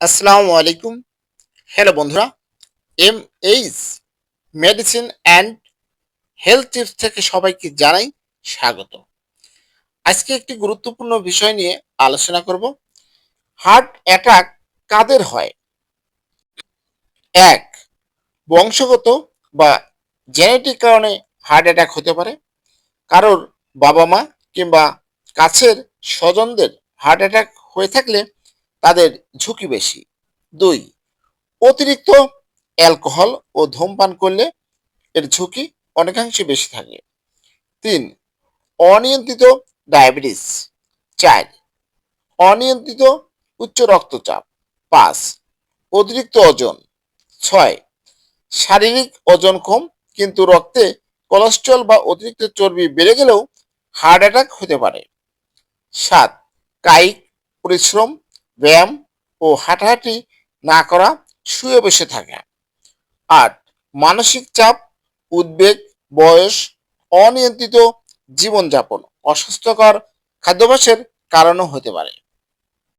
আসসালামু আলাইকুম। হ্যালো বন্ধুরা M H medicine and health tips থেকে সবাইকে জানাই স্বাগত। আজকে একটি গুরুত্বপূর্ণ বিষয় নিয়ে আলোচনা করব। হার্ট অ্যাটাক কাদের হয়? এক, বংশগত বা জেনেটিক কারণে হার্ট অ্যাটাক হতে পারে। কারোর বাবা মা কিংবা কাছের স্বজনদের হার্ট অ্যাটাক হয়ে থাকলে তাদের ঝুঁকি বেশি। দুই, অতিরিক্ত অ্যালকোহল ও ধূমপান করলে এর ঝুঁকি অনেকাংশে বেশি থাকে। তিন, অনিয়ন্ত্রিত ডায়াবেটিস। চার, অনিয়ন্ত্রিত উচ্চ রক্তচাপ। পাঁচ, অতিরিক্ত ওজন। ছয়, শারীরিক ওজন কম কিন্তু রক্তে কোলেস্ট্রল বা অতিরিক্ত চর্বি বেড়ে গেলেও হার্ট অ্যাটাক হতে পারে। সাত, কায়িক পরিশ্রম ব্যায়াম ও হাঁটাহাঁটি না করা, শুয়ে বসে থাকে। আট, মানসিক চাপ, উদ্বেগ, বয়স, অনিয়ন্ত্রিত জীবনযাপন, অস্বাস্থ্যকর খাদ্যাভ্যাসের কারণও হতে পারে।